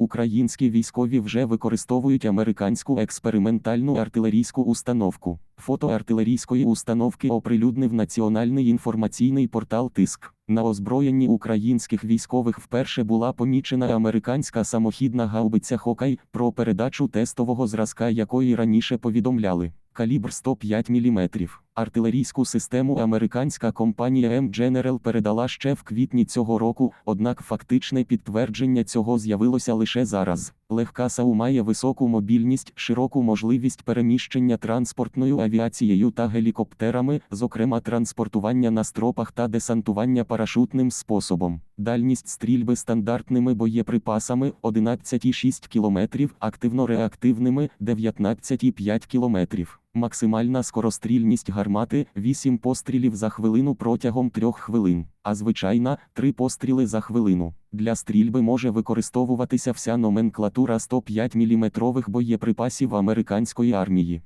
Українські військові вже використовують американську експериментальну артилерійську установку. Фото артилерійської установки оприлюднив Національний інформаційний портал Тиск. На озброєнні українських військових вперше була помічена американська самохідна гаубиця Хокай, про передачу тестового зразка якої раніше повідомляли. Калібр 105 мм. Артилерійську систему американська компанія M General передала ще в квітні цього року, однак фактичне підтвердження цього з'явилося лише зараз. Легка САУ має високу мобільність, широку можливість переміщення транспортною авіацією та гелікоптерами, зокрема транспортування на стропах та десантування парашутним способом. Дальність стрільби стандартними боєприпасами 11,6 км, активно-реактивними 19,5 км. Максимальна скорострільність гармати 8 пострілів за хвилину протягом 3 хвилин, а звичайна 3 постріли за хвилину. Для стрільби може використовуватися вся номенклатура 105 мм боєприпасів американської армії.